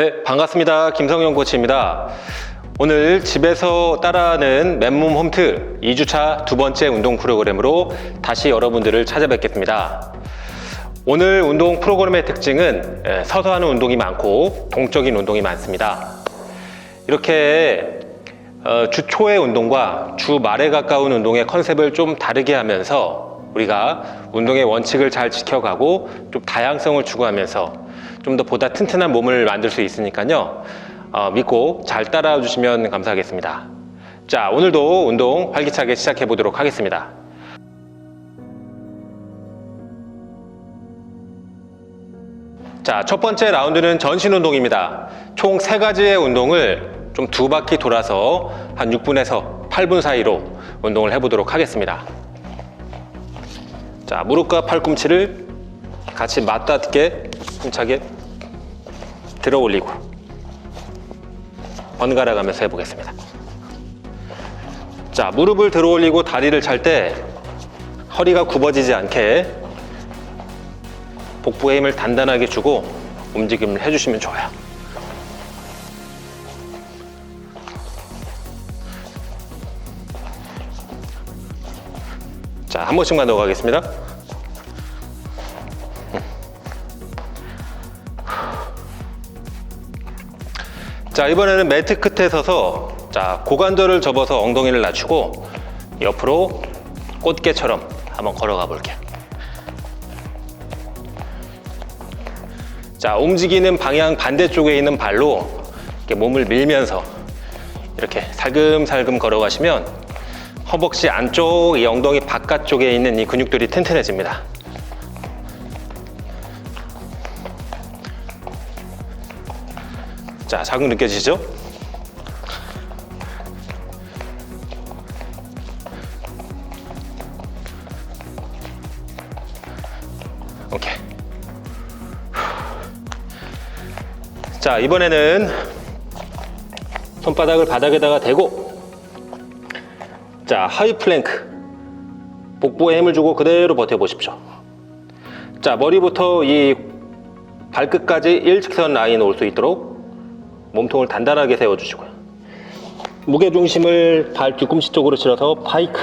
네, 반갑습니다. 김성용 코치입니다. 오늘 집에서 따라하는 맨몸 홈트 2주차 두 번째 운동 프로그램으로 다시 여러분들을 찾아뵙겠습니다. 오늘 운동 프로그램의 특징은 예, 서서 하는 운동이 많고 동적인 운동이 많습니다. 이렇게 어, 주 초의 운동과 주 말에 가까운 운동의 컨셉을 좀 다르게 하면서 우리가 운동의 원칙을 잘 지켜가고 좀 다양성을 추구하면서 좀 더 보다 튼튼한 몸을 만들 수 있으니까요. 어, 믿고 잘 따라와 주시면 감사하겠습니다. 자, 오늘도 운동 활기차게 시작해 보도록 하겠습니다. 자, 첫 번째 라운드는 전신 운동입니다. 총 세 가지의 운동을 좀 두 바퀴 돌아서 한 6분에서 8분 사이로 운동을 해보도록 하겠습니다. 자, 무릎과 팔꿈치를 같이 맞닿게 힘차게 들어 올리고 번갈아 가면서 해보겠습니다. 자, 무릎을 들어 올리고 다리를 찰때 허리가 굽어지지 않게 복부에 힘을 단단하게 주고 움직임을 해주시면 좋아요. 자, 한 번씩만 더 가겠습니다. 자, 이번에는 매트 끝에 서서 자, 고관절을 접어서 엉덩이를 낮추고 옆으로 꽃게처럼 한번 걸어가 볼게요. 자, 움직이는 방향 반대쪽에 있는 발로 이렇게 몸을 밀면서 이렇게 살금살금 걸어가시면 허벅지 안쪽, 이 엉덩이 바깥쪽에 있는 이 근육들이 튼튼해집니다. 자, 자극 느껴지시죠? 오케이. 자, 이번에는 손바닥을 바닥에다가 대고 자, 하이 플랭크. 복부에 힘을 주고 그대로 버텨보십시오. 자, 머리부터 이 발끝까지 일직선 라인 올 수 있도록 몸통을 단단하게 세워주시고요. 무게 중심을 발 뒤꿈치 쪽으로 실어서 파이크.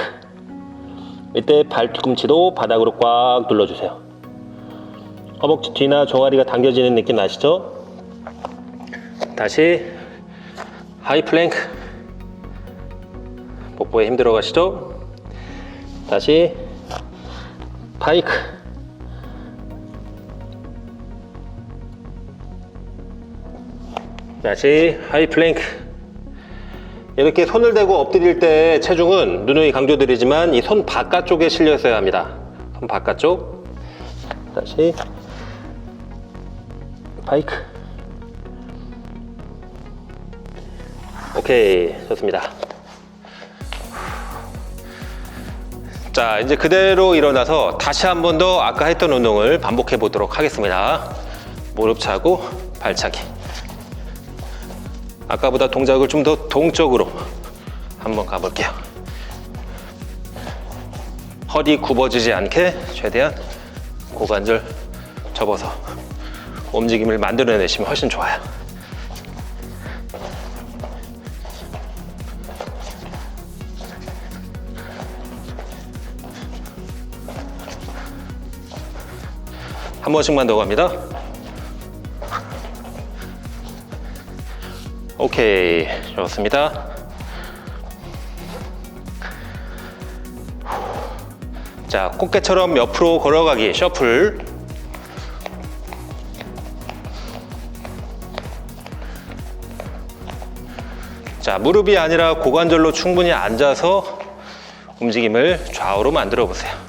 이때 발 뒤꿈치도 바닥으로 꽉 눌러주세요. 허벅지 뒤나 종아리가 당겨지는 느낌 나시죠? 다시 하이 플랭크. 복부에 힘 들어가시죠? 다시 파이크. 다시 하이 플랭크. 이렇게 손을 대고 엎드릴 때 체중은 누누이 강조드리지만 이 손 바깥쪽에 실려 있어야 합니다. 손 바깥쪽. 다시 파이크. 오케이, 좋습니다. 자, 이제 그대로 일어나서 다시 한 번 더 아까 했던 운동을 반복해 보도록 하겠습니다. 무릎 차고 발차기. 아까보다 동작을 좀 더 동적으로 한번 가볼게요. 허리 굽어지지 않게 최대한 고관절 접어서 움직임을 만들어내시면 훨씬 좋아요. 한 번씩만 더 갑니다. 오케이, 좋습니다. 자, 꽃게처럼 옆으로 걸어가기, 셔플. 자, 무릎이 아니라 고관절로 충분히 앉아서 움직임을 좌우로 만들어 보세요.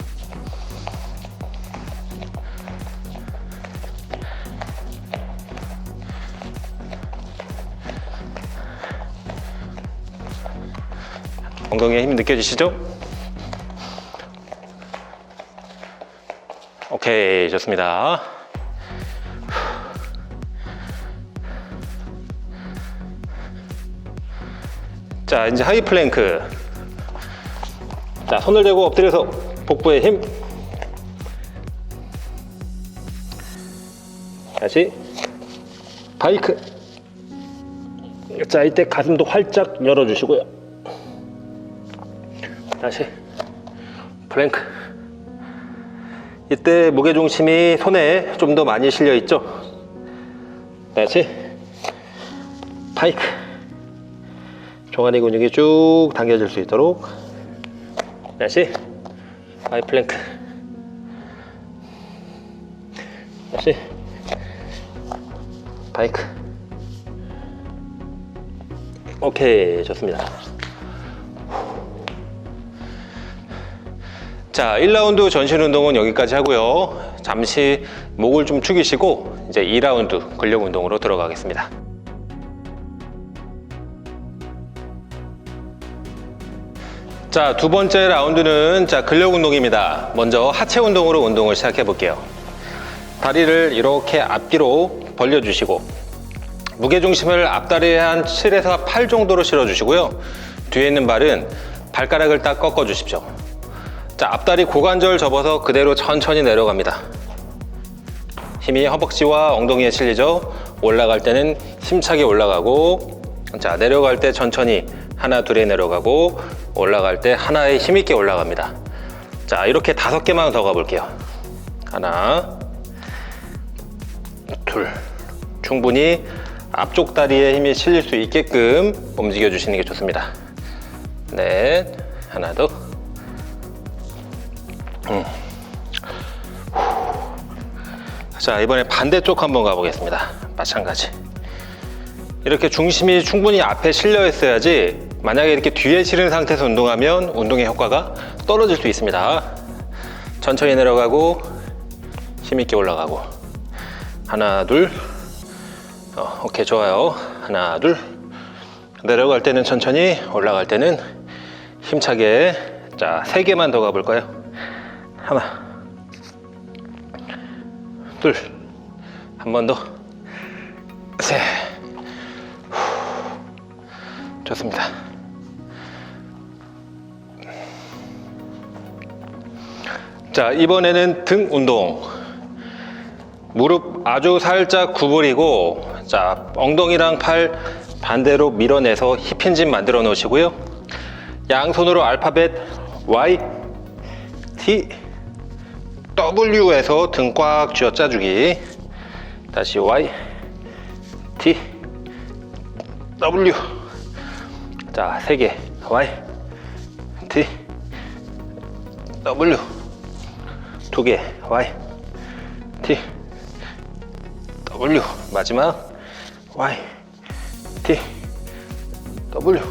엉덩이에 힘 느껴지시죠? 오케이, 좋습니다. 자, 이제 하이 플랭크. 자, 손을 대고 엎드려서 복부에 힘. 다시 바이크. 자, 이때 가슴도 활짝 열어주시고요. 다시 플랭크. 이때 무게 중심이 손에 좀 더 많이 실려 있죠. 다시 파이크. 종아리 근육이 쭉 당겨질 수 있도록 다시 하이 플랭크. 다시 파이크. 오케이 좋습니다. 자, 1라운드 전신 운동은 여기까지 하고요. 잠시 목을 좀 축이시고 이제 2라운드 근력 운동으로 들어가겠습니다. 자, 두 번째 라운드는 자, 근력 운동입니다. 먼저 하체 운동으로 운동을 시작해 볼게요. 다리를 이렇게 앞뒤로 벌려 주시고 무게 중심을 앞다리에 한 7에서 8 정도로 실어 주시고요. 뒤에 있는 발은 발가락을 딱 꺾어 주십시오. 자, 앞다리 고관절 접어서 그대로 천천히 내려갑니다. 힘이 허벅지와 엉덩이에 실리죠. 올라갈 때는 힘차게 올라가고, 자, 내려갈 때 천천히 하나, 둘에 내려가고, 올라갈 때 하나에 힘있게 올라갑니다. 자, 이렇게 다섯 개만 더 가볼게요. 하나, 둘. 충분히 앞쪽 다리에 힘이 실릴 수 있게끔 움직여 주시는 게 좋습니다. 넷, 하나 더. 자 이번에 반대쪽 한번 가보겠습니다. 마찬가지. 이렇게 중심이 충분히 앞에 실려 있어야지 만약에 이렇게 뒤에 실은 상태에서 운동하면 운동의 효과가 떨어질 수 있습니다. 천천히 내려가고 힘있게 올라가고. 하나 둘. 어, 오케이 좋아요. 하나 둘. 내려갈 때는 천천히 올라갈 때는 힘차게. 자 세 개만 더 가볼까요 하나 둘, 한 번 더, 셋. 후. 좋습니다. 자, 이번에는 등 운동. 무릎 아주 살짝 구부리고, 자, 엉덩이랑 팔 반대로 밀어내서 힙힌짐 만들어 놓으시고요. 양손으로 알파벳 Y, T, W에서 등 꽉 쥐어 짜주기. 다시 Y, T, W. 자, 세 개. Y, T, W. 두 개. Y, T, W. 마지막 Y, T, W.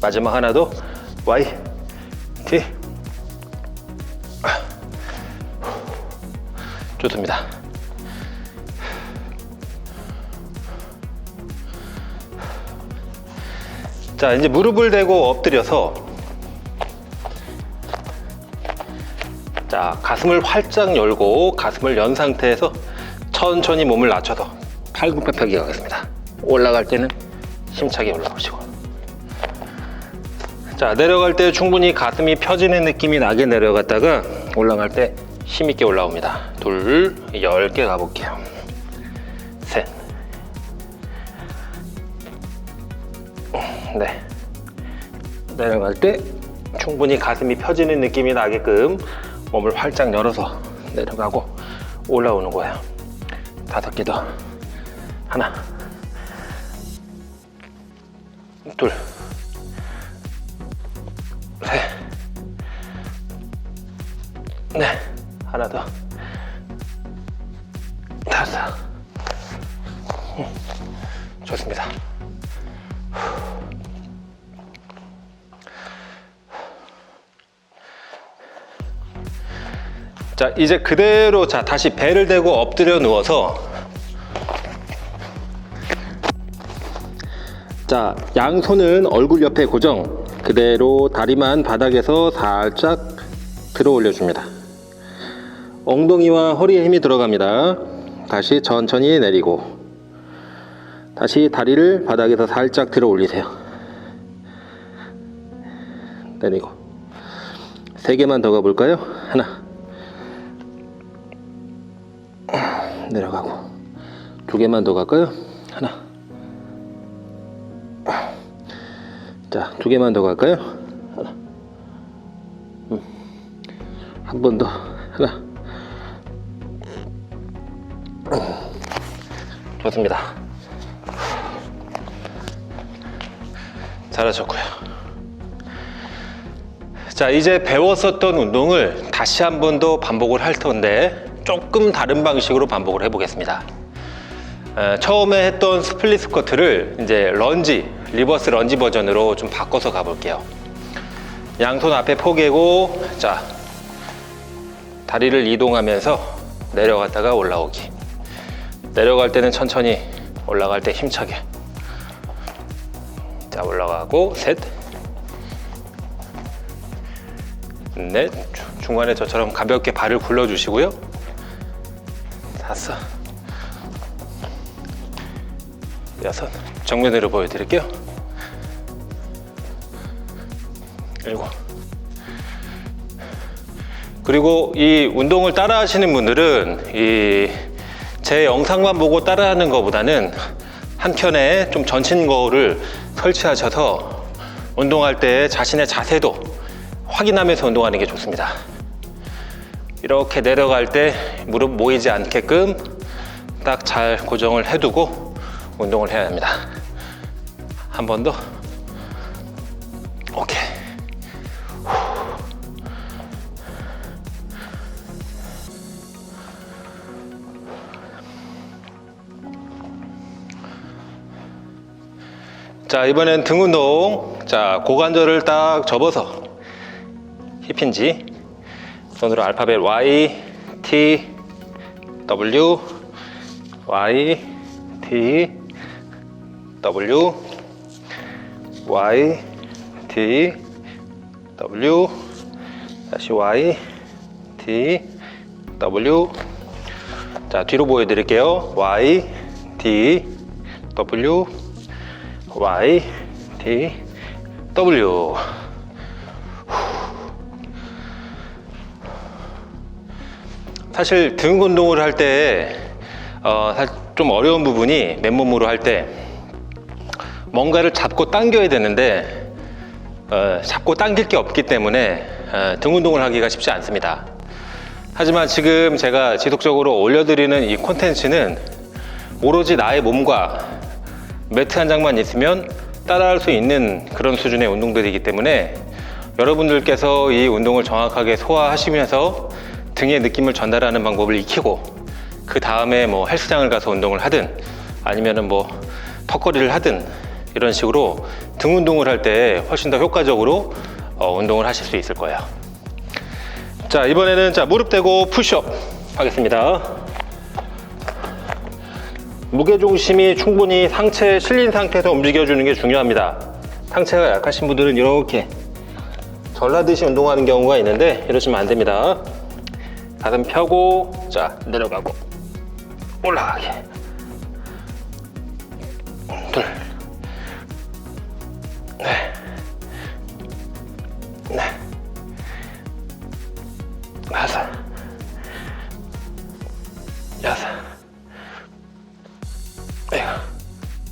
마지막 하나 더 Y, T. 좋습니다. 자, 이제 무릎을 대고 엎드려서 자, 가슴을 활짝 열고 가슴을 연 상태에서 천천히 몸을 낮춰서 팔굽혀펴기 가겠습니다. 올라갈 때는 힘차게 올라오시고 자, 내려갈 때 충분히 가슴이 펴지는 느낌이 나게 내려갔다가 올라갈 때 힘있게 올라옵니다. 둘, 열개 가볼게요. 셋. 네. 내려갈 때 충분히 가슴이 펴지는 느낌이 나게끔 몸을 활짝 열어서 내려가고 올라오는 거예요. 다섯 개 더. 하나. 둘. 셋. 네. 하나 더. 다섯. 음, 좋습니다. 자, 이제 그대로 자, 다시 배를 대고 엎드려 누워서 자, 양손은 얼굴 옆에 고정. 그대로 다리만 바닥에서 살짝 들어 올려줍니다. 엉덩이와 허리에 힘이 들어갑니다. 다시 천천히 내리고 다시 다리를 바닥에서 살짝 들어 올리세요. 내리고 세 개만 더 가볼까요? 하나 내려가고 두 개만 더 갈까요? 하나 자, 두 개만 더 갈까요? 하나. 음. 한번 더. 하나. 좋습니다. 잘하셨고요. 자, 이제 배웠었던 운동을 다시 한 번 더 반복을 할 텐데 조금 다른 방식으로 반복을 해보겠습니다. 에, 처음에 했던 스플릿 스쿼트를 이제 런지, 리버스 런지 버전으로 좀 바꿔서 가볼게요. 양손 앞에 포개고, 자, 다리를 이동하면서 내려갔다가 올라오기. 내려갈 때는 천천히, 올라갈 때 힘차게. 자, 올라가고, 셋, 넷, 주- 중간에 저처럼 가볍게 발을 굴려주시고요. 다섯, 여섯, 정면으로 보여드릴게요. 일곱. 그리고 이 운동을 따라 하시는 분들은 이 제 영상만 보고 따라 하는 것보다는 한 켠에 좀 전신 거울을 설치하셔서 운동할 때 자신의 자세도 확인하면서 운동하는 게 좋습니다. 이렇게 내려갈 때 무릎 모이지 않게끔 딱 잘 고정을 해두고 운동을 해야 합니다. 한 번 더. 자, 이번엔 등 운동. 자, 고관절을 딱 접어서 힙힌지 손으로 알파벳 Y, T, W, Y, T, W, Y, T, W, 다시 Y, T, W. 자, 뒤로 보여드릴게요. Y, T, W, Y, T, W. 사실 등 운동을 할때 어, 어려운 부분이 맨몸으로 할 때 뭔가를 잡고 당겨야 되는데 어, 잡고 당길 게 없기 때문에 어, 등 운동을 하기가 쉽지 않습니다. 하지만 지금 제가 지속적으로 올려드리는 이 콘텐츠는 오로지 나의 몸과 매트 한 장만 있으면 따라할 수 있는 그런 수준의 운동들이기 때문에 여러분들께서 이 운동을 정확하게 소화하시면서 등의 느낌을 전달하는 방법을 익히고 그 다음에 뭐 헬스장을 가서 운동을 하든 아니면은 뭐 턱걸이를 하든 이런 식으로 등 운동을 할 때 훨씬 더 효과적으로 어, 운동을 하실 수 있을 거예요. 자 이번에는 자 무릎 대고 푸시업 하겠습니다. 무게 중심이 충분히 상체에 실린 상태에서 움직여주는 게 중요합니다. 상체가 약하신 분들은 이렇게 전라듯이 운동하는 경우가 있는데 이러시면 안 됩니다. 가슴 펴고 자 내려가고 올라가게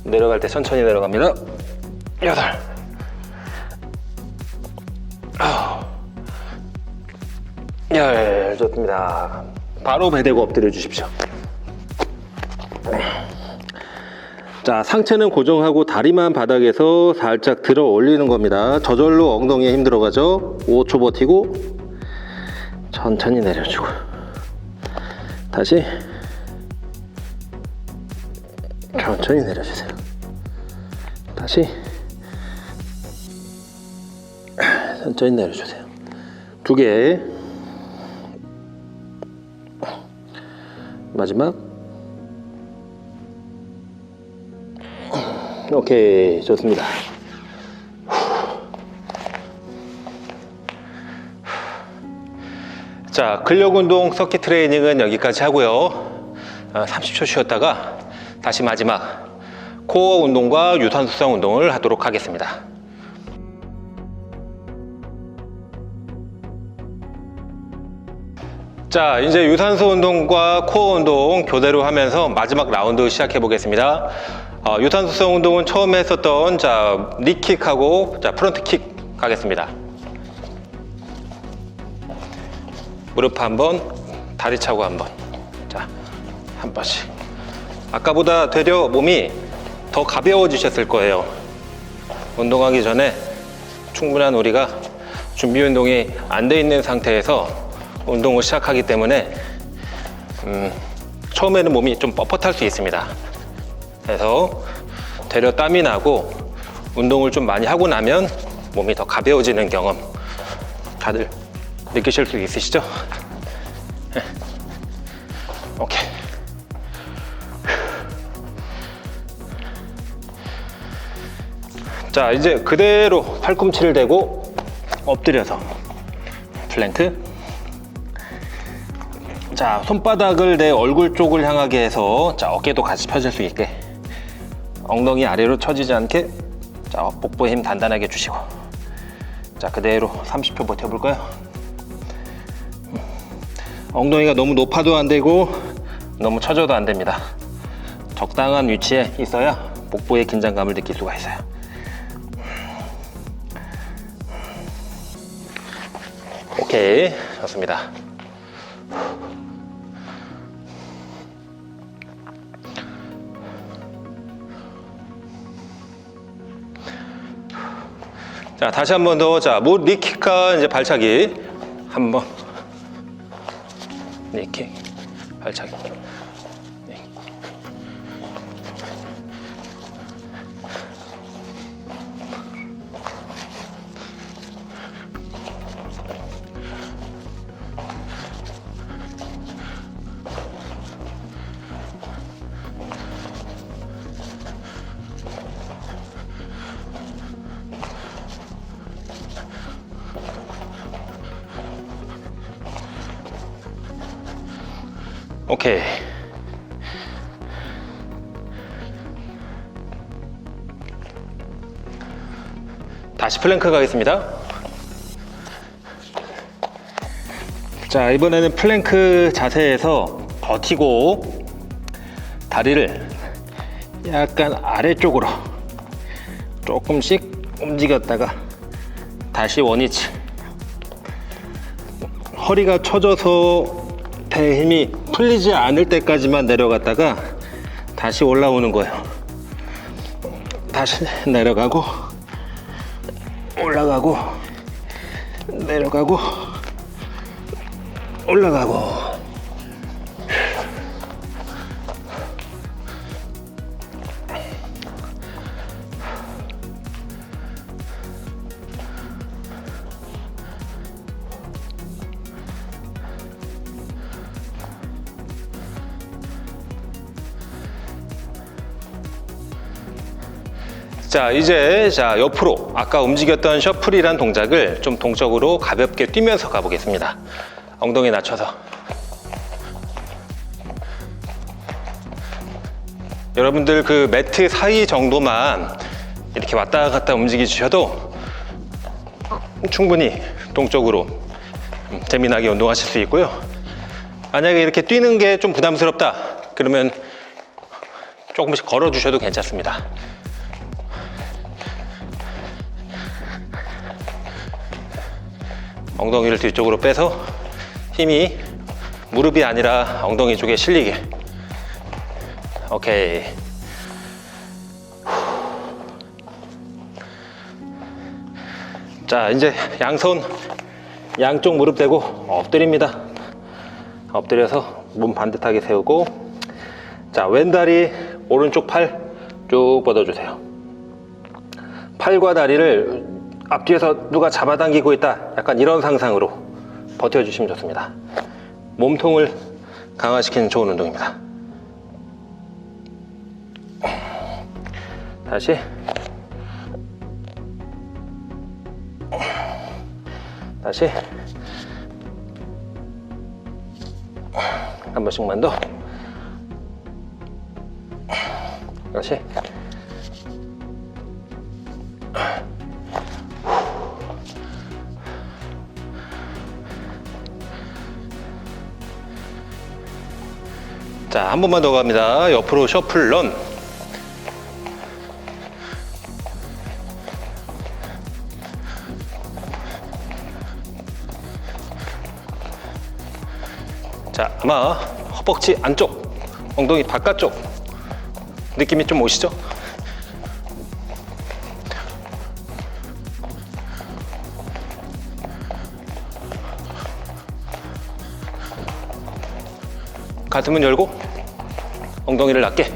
내려갈 때 천천히 내려갑니다. 여덟. 아홉. 열. 좋습니다. 바로 배 대고 엎드려 주십시오. 자, 상체는 고정하고 다리만 바닥에서 살짝 들어 올리는 겁니다. 저절로 엉덩이에 힘 들어가죠. 5초 버티고 천천히 내려주고 다시 천천히 내려주세요. 다시 천천히 내려주세요. 두 개. 마지막. 오케이, 좋습니다. 자, 근력 운동 서킷 트레이닝은 여기까지 하고요. 어, 30초 쉬었다가 다시 마지막 코어 운동과 유산소성 운동을 하도록 하겠습니다. 자, 이제 유산소 운동과 코어 운동 교대로 하면서 마지막 라운드 시작해 보겠습니다. 어, 유산소성 운동은 처음에 했었던 자 니킥하고 자 프론트킥 가겠습니다. 무릎 한 번, 다리 차고 한 번. 자, 한 번씩. 아까보다 되려 몸이 더 가벼워지셨을 거예요. 운동하기 전에 충분한 우리가 준비 운동이 안 돼 있는 상태에서 운동을 시작하기 때문에 음, 처음에는 몸이 좀 뻣뻣할 수 있습니다. 그래서 되려 땀이 나고 운동을 좀 많이 하고 나면 몸이 더 가벼워지는 경험 다들 느끼실 수 있으시죠? 네. 오케이. 자, 이제 그대로 팔꿈치를 대고 엎드려서 플랭크. 자, 손바닥을 내 얼굴 쪽을 향하게 해서 자, 어깨도 같이 펴질 수 있게 엉덩이 아래로 처지지 않게 자, 복부에 힘 단단하게 주시고 자, 그대로 30초 버텨볼까요? 음. 엉덩이가 너무 높아도 안 되고 너무 처져도 안 됩니다. 적당한 위치에 있어야 복부의 긴장감을 느낄 수가 있어요. 오케이, 좋습니다. 자, 다시 한 번 더. 자, 무 니킥과 이제 발차기. 한 번. 니킥. 발차기. 오케이. 다시 플랭크 가겠습니다. 자, 이번에는 플랭크 자세에서 버티고 다리를 약간 아래쪽으로 조금씩 움직였다가 다시 원위치. 허리가 처져서 배에 힘이 풀리지 않을 때까지만 내려갔다가 다시 올라오는 거예요. 다시 내려가고 올라가고 내려가고 올라가고 자 이제 자 옆으로 아까 움직였던 셔플이란 동작을 좀 동적으로 가볍게 뛰면서 가보겠습니다. 엉덩이 낮춰서. 여러분들 그 매트 사이 정도만 이렇게 왔다 갔다 움직여 주셔도 충분히 동적으로 음, 재미나게 운동하실 수 있고요. 만약에 이렇게 뛰는 게 좀 부담스럽다 그러면 조금씩 걸어 주셔도 괜찮습니다 엉덩이를 뒤쪽으로 빼서 힘이 무릎이 아니라 엉덩이 쪽에 실리게. 오케이. 자, 이제 양손 양쪽 무릎 대고 엎드립니다. 엎드려서 몸 반듯하게 세우고 자, 왼다리 오른쪽 팔 쭉 뻗어주세요. 팔과 다리를 앞뒤에서 누가 잡아당기고 있다. 약간 이런 상상으로 버텨주시면 좋습니다. 몸통을 강화시키는 좋은 운동입니다. 다시. 다시. 한 번씩만 더. 다시. 자, 한 번만 더 갑니다. 옆으로 셔플 런. 자, 아마 허벅지 안쪽, 엉덩이 바깥쪽 느낌이 좀 오시죠? 가슴은 열고 엉덩이를 낮게.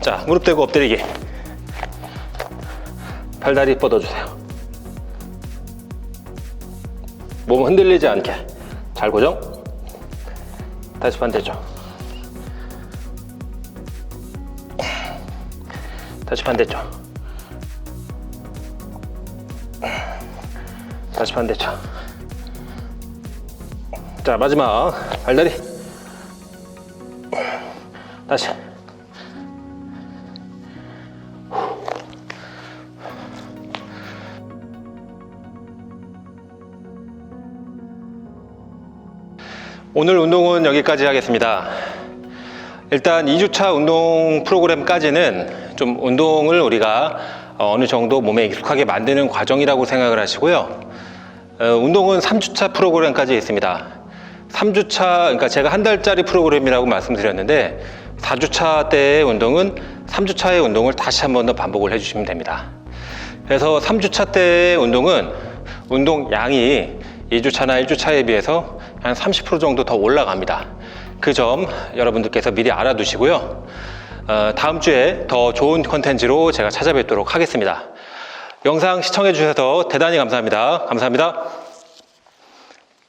자 무릎 대고 엎드리기. 팔다리 뻗어주세요. 몸 흔들리지 않게. 잘 고정. 다시 반대쪽 다시 반대쪽 다시 반대쪽 자 마지막 발다리 다시 오늘 운동은 여기까지 하겠습니다. 일단 2주차 운동 프로그램까지는 좀 운동을 우리가 어, 어느 정도 몸에 익숙하게 만드는 과정이라고 생각을 하시고요. 어, 운동은 3주차 프로그램까지 있습니다. 3주차, 그러니까 제가 한 달짜리 프로그램이라고 말씀드렸는데 4주차 때의 운동은 3주차의 운동을 다시 한 번 더 반복을 해주시면 됩니다. 그래서 3주차 때의 운동은 운동 양이 2주차나 1주차에 비해서 한 30% 정도 더 올라갑니다. 그 점 여러분들께서 미리 알아두시고요. 어, 다음 주에 더 좋은 컨텐츠로 제가 찾아뵙도록 하겠습니다. 영상 시청해 주셔서 대단히 감사합니다. 감사합니다.